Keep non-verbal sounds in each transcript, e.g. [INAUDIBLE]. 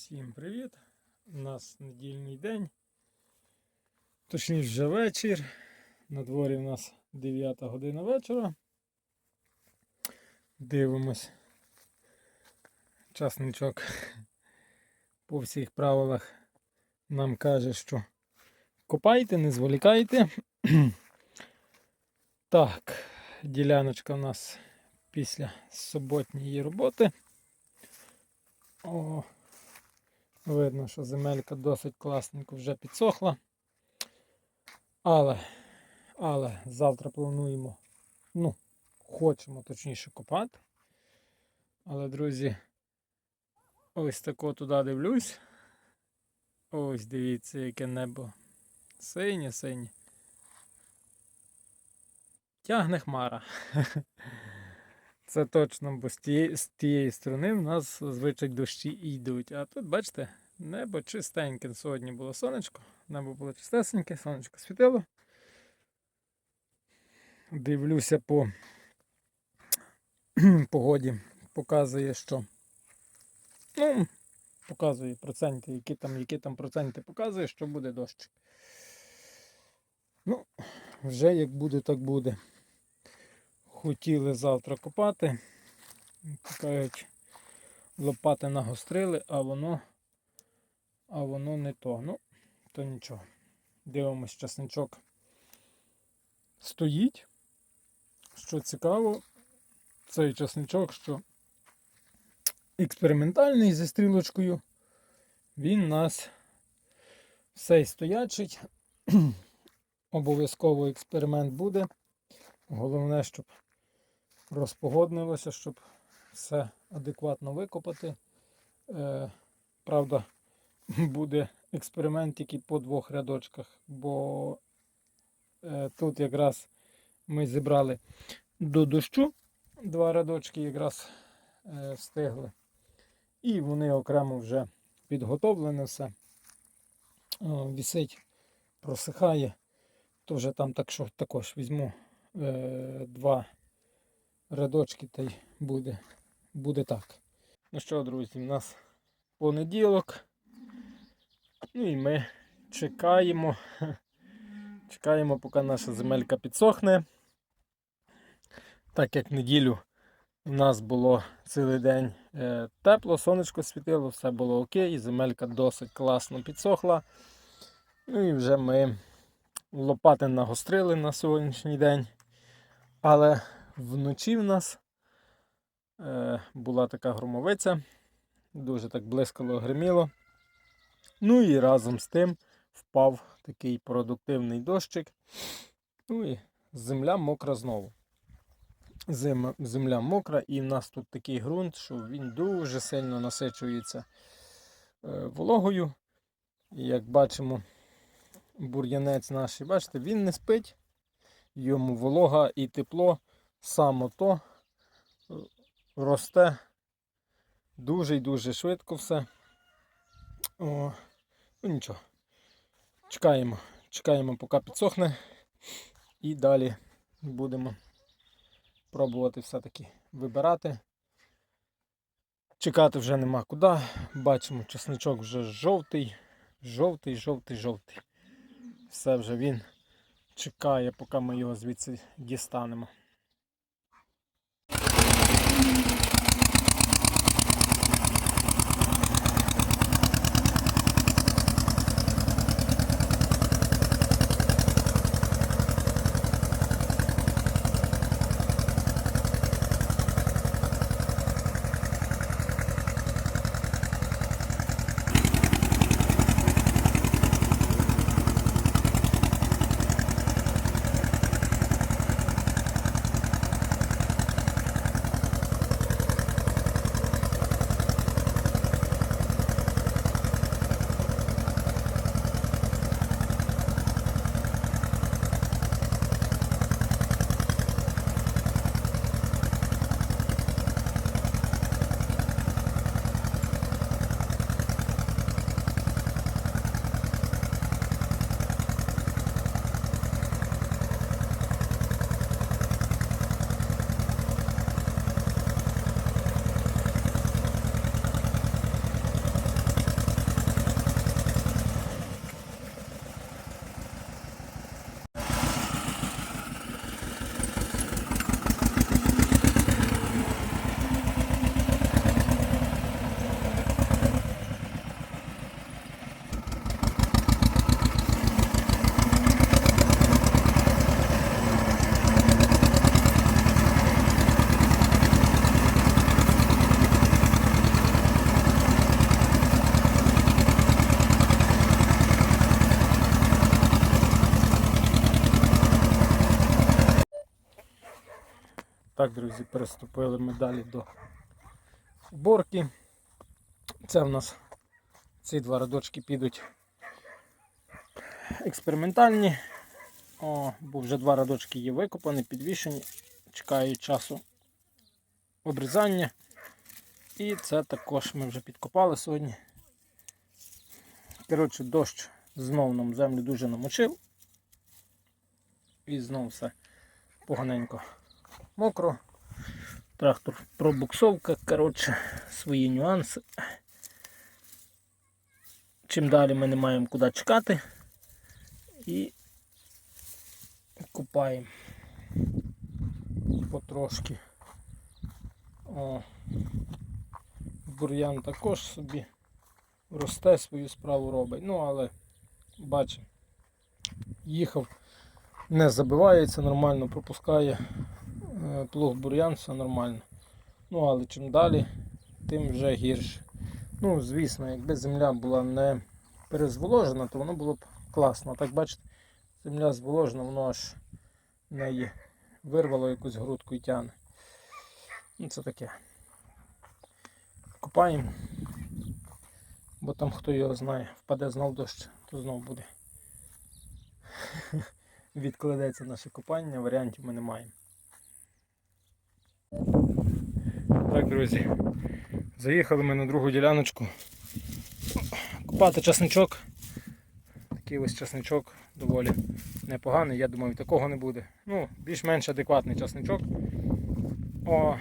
Всім привіт! У нас недільний день. Точніше вже вечір. На дворі у нас 9 година вечора. Дивимось. Часничок по всіх правилах нам каже, що копайте, не зволікайте. [CLEARS THROAT] Так, діляночка у нас після суботньої роботи. О, Видно, що земелька досить класненько вже підсохла. Але, але завтра плануємо, ну, хочемо точніше копати. Але, друзі, ось тако туди дивлюсь. Ось дивіться, яке небо. Синє, синє. Тягне хмара. [LAUGHS] Це точно, бо з тієї, з тієї сторони в нас зазвичай дощі йдуть. А тут, бачите, небо чистеньке. Сьогодні було сонечко, небо було чистесеньке, сонечко світило. Дивлюся по [CLEARS THROAT] погоді, показує, що. Ну, показує проценти, які там, які там проценти показує, що буде дощ. Ну, вже як буде, так буде. Хотіли завтра копати. Кажуть, лопати нагострили, а воно, а воно не то. Ну, то нічого. Дивимось, часничок стоїть. Що цікаво, цей часничок, що експериментальний зі стрілочкою, він нас все стоячий. [CLEARS THROAT] Обов'язково експеримент буде. Головне, щоб розпогоднилося, щоб все адекватно викопати. Е, правда, [LAUGHS] буде експеримент тільки по двох рядочках, бо е, тут якраз ми зібрали до дощу два рядочки якраз е, встигли. І вони окремо вже підготовлені все. Вісить, просихає. То вже там так що також візьму е, два рядочки та й буде, буде так. Ну що, друзі, у нас понеділок. Ну і ми чекаємо. [LAUGHS] Чекаємо, поки наша земелька підсохне. Так як неділю у нас було цілий день е, тепло, сонечко світило, все було окей, земелька досить класно підсохла. Ну і вже ми лопати нагострили на сьогоднішній день. Але вночі в нас е, була така громовиця, дуже так блискало гриміло. Ну і разом з тим впав такий продуктивний дощик. Ну і земля мокра знову. Зим, земля мокра, і в нас тут такий ґрунт, що він дуже сильно насичується е, вологою. І як бачимо, бур'янець наш, бачите, він не спить, йому волога і тепло само то е, росте дуже і дуже швидко все. О, ну нічого. Чекаємо, чекаємо, поки підсохне, і далі будемо пробувати все-таки вибирати. Чекати вже нема куди. Бачимо, чесничок вже жовтий, жовтий, жовтий, жовтий. Все вже він чекає, поки ми його звідси дістанемо. Так, друзі, переступили ми далі до уборки. Це в нас ці два радочки підуть експериментальні. О, бо вже два радочки є викопані, підвішені, чекають часу обрізання. І це також ми вже підкопали сьогодні. Коротше, дощ знов нам землю дуже намочив. І знов все поганенько мокро. Трактор пробуксовка, коротше, свої нюанси. Чим далі ми не маємо куди чекати і купаємо потрошки. О, бур'ян також собі росте, свою справу робить. Ну, але бачимо, їхав, не забивається, нормально пропускає плуг бур'ян, все нормально. Ну, але чим далі, тим вже гірше. Ну, звісно, якби земля була не перезволожена, то воно було б класно. Так бачите, земля зволожена, воно аж неї вирвало якусь грудку і тягне. Ну, це таке. Копаємо. Бо там хто його знає, впаде знов дощ, то знов буде. [LAUGHS] Відкладеться наше копання, варіантів ми не маємо. Так, друзі, заїхали ми на другу діляночку. Купати часничок. Такий ось часничок доволі непоганий, я думаю, такого не буде. Ну, більш-менш адекватний часничок. О,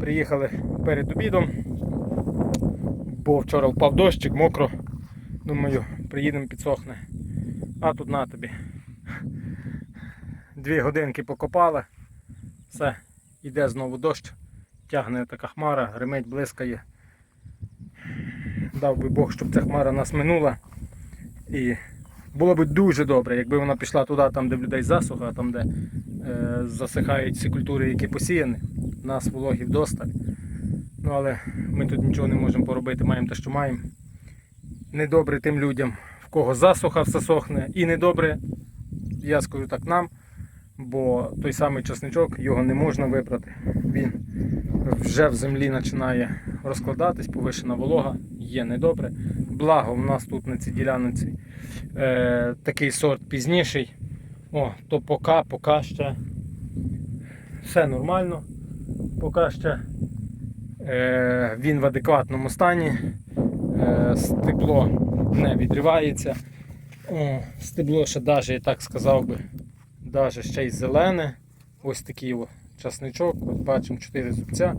приїхали перед обідом, бо вчора впав дощик, мокро. Думаю, приїдемо підсохне. А тут на тобі. Дві годинки покопали. Все, йде знову дощ. Тягне така хмара, гримить, блискає. Дав би Бог, щоб ця хмара нас минула. І було б дуже добре, якби вона пішла туди, там, де в людей засуха, там, де е, засихають всі культури, які посіяні. Нас вологів досталь. Ну, але ми тут нічого не можемо поробити, маємо те, що маємо. Недобре тим людям, в кого засуха все сохне, і недобре, я скажу так нам, бо той самий часничок, його не можна вибрати. Він вже в землі починає розкладатись, повишена волога, є недобре. Благо в нас тут на цій ділянці е, такий сорт пізніший. О, то поки, поки ще все нормально. Поки ще е, він в адекватному стані. Е, стебло не відривається. О, стебло ще навіть, я так сказав би, навіть ще й зелене. Ось такий о, часничок. От бачимо 4 зубця.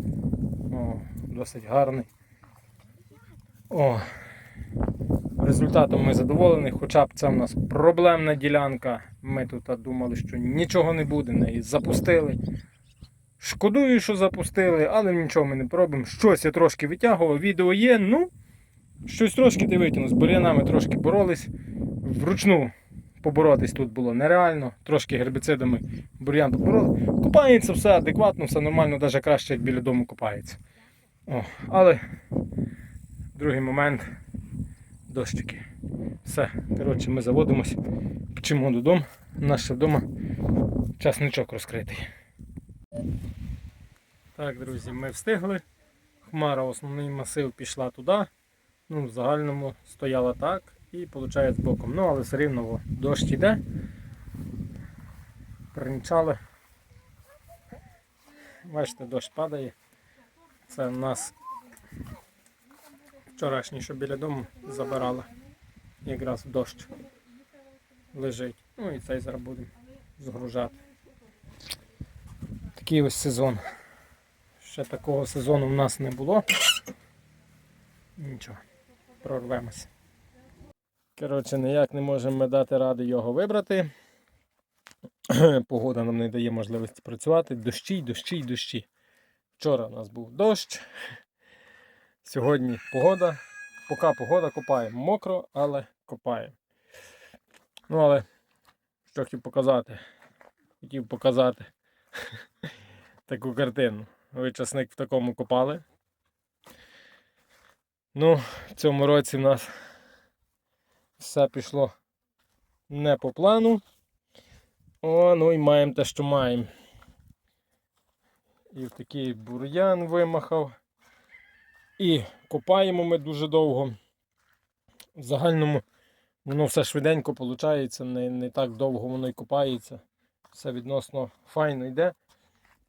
О, досить гарний. О, результатом ми задоволені, хоча б це в нас проблемна ділянка. Ми тут думали, що нічого не буде, неї запустили. Шкодую, що запустили, але нічого ми не пробимо. Щось я трошки витягував, відео є, ну, щось трошки ти витягнув. З бур'янами трошки боролись. Вручну поборотись тут було нереально. Трошки гербіцидами бур'ян побороли. Купається все адекватно, все нормально, навіть краще, як біля дому купається. О, але другий момент дощики. Все, коротше, ми заводимось, печемо додому. У нас ще вдома часничок розкритий. Так, друзі, ми встигли. Хмара, основний масив пішла туди. Ну, в загальному стояла так і виходить з боком. Ну, але все рівно дощ йде. Принчали. Бачите, дощ падає. Це в нас вчорашній, що біля дому забирали. Якраз дощ лежить. Ну і цей зараз будемо згружати. Такий ось сезон. Ще такого сезону в нас не було. Нічого, прорвемося. Коротше, ніяк не можемо ми дати ради його вибрати. [CLEARS THROAT] Погода нам не дає можливості працювати. Дощі, дощі, дощі. Вчора у нас був дощ. Сьогодні погода. Поки погода копаємо. Мокро, але копаємо. Ну, але що хотів показати? Хотів показати [LAUGHS] таку картину. Ви часник в такому копали. Ну, в цьому році в нас все пішло не по плану. О, ну і маємо те, що маємо. І в такий бур'ян вимахав. І копаємо ми дуже довго. В загальному воно все швиденько виходить, не, не так довго воно й копається. Все відносно файно йде,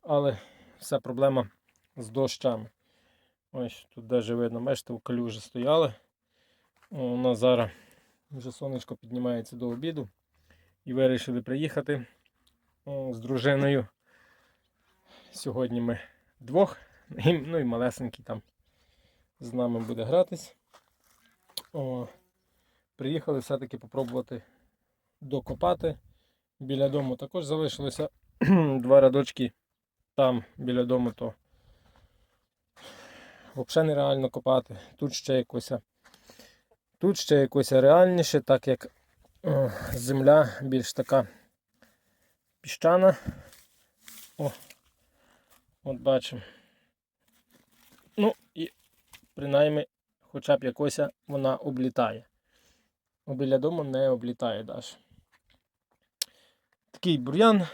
але вся проблема з дощами. Ось тут навіть видно, бачите, у калюжі стояли. Нас зараз вже сонечко піднімається до обіду. І вирішили приїхати з дружиною. Сьогодні ми двох, ну і малесенький там з нами буде гратись. Приїхали все-таки попробувати докопати. Біля дому також залишилося [CLEARS THROAT] два рядочки там біля дому, то взагалі нереально копати. Тут ще якось, тут ще якось реальніше, так як земля більш така піщана. О, от бачимо. Ну і принаймні хоча б якось вона облітає. Біля дому не облітає даже. Такий бур'ян,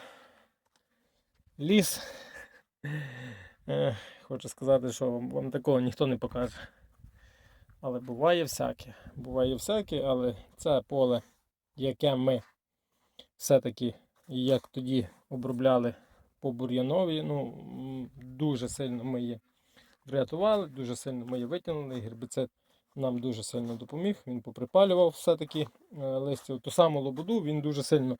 ліс. Хочу сказати, що вам такого ніхто не покаже. Але буває всяке. Буває всяке, але це поле, яке ми все-таки, як тоді обробляли по бур'янові, ну, дуже сильно ми її врятували, дуже сильно ми її витягнули. Гербіцид нам дуже сильно допоміг. Він поприпалював все-таки е, листя. Ту саму лободу він дуже сильно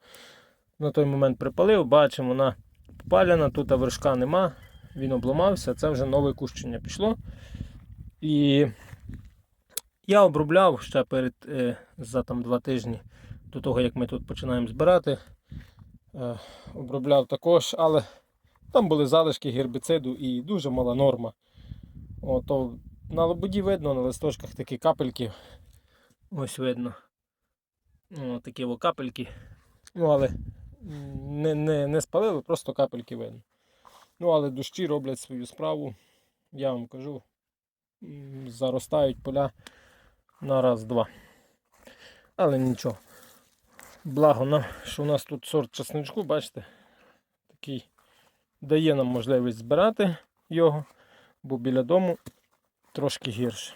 на той момент припалив. Бачимо, вона попаляна, тут вершка нема, він обламався, це вже нове кущення пішло. І я обробляв ще перед е, за там два тижні до того, як ми тут починаємо збирати. Е, обробляв також, але там були залишки гербіциду і дуже мала норма. О, то на лободі видно, на листочках такі капельки. Ось видно. О, такі о капельки. Ну, але не, не, не спалили, просто капельки видно. Ну, але дощі роблять свою справу. Я вам кажу, заростають поля на раз-два. Але нічого. Благо, нам, що у нас тут сорт часничку, бачите, такий дає нам можливість збирати його, бо біля дому трошки гірше.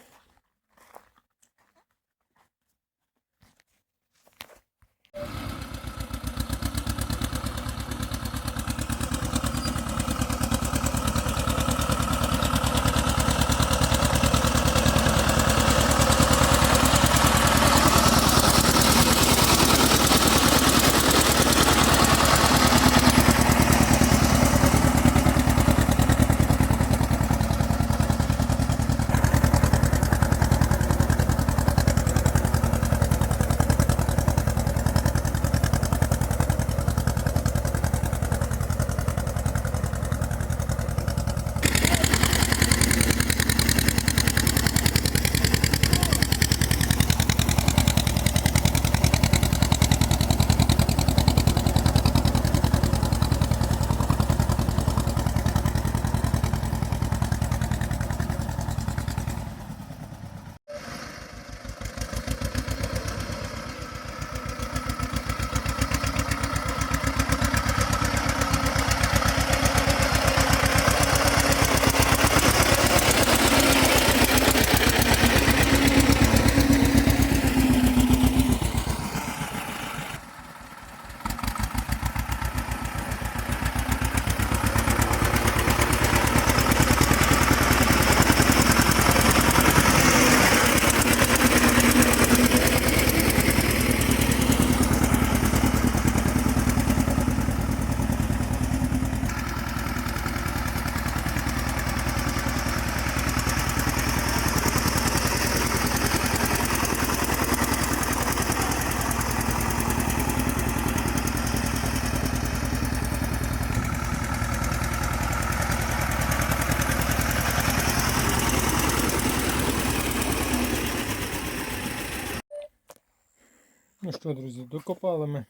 Що, друзі, докопали ми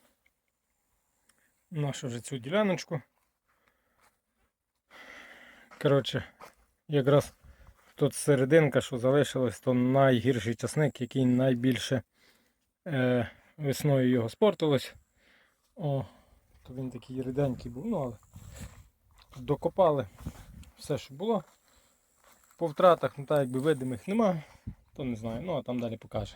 нашу вже цю діляночку. Коротше, якраз тут серединка, що залишилось, то найгірший часник, який найбільше е, весною його спортилось. О, то він такий ріденький був, ну але докопали. все, що було. По втратах, ну так якби видимих нема, то не знаю, ну а там далі покаже.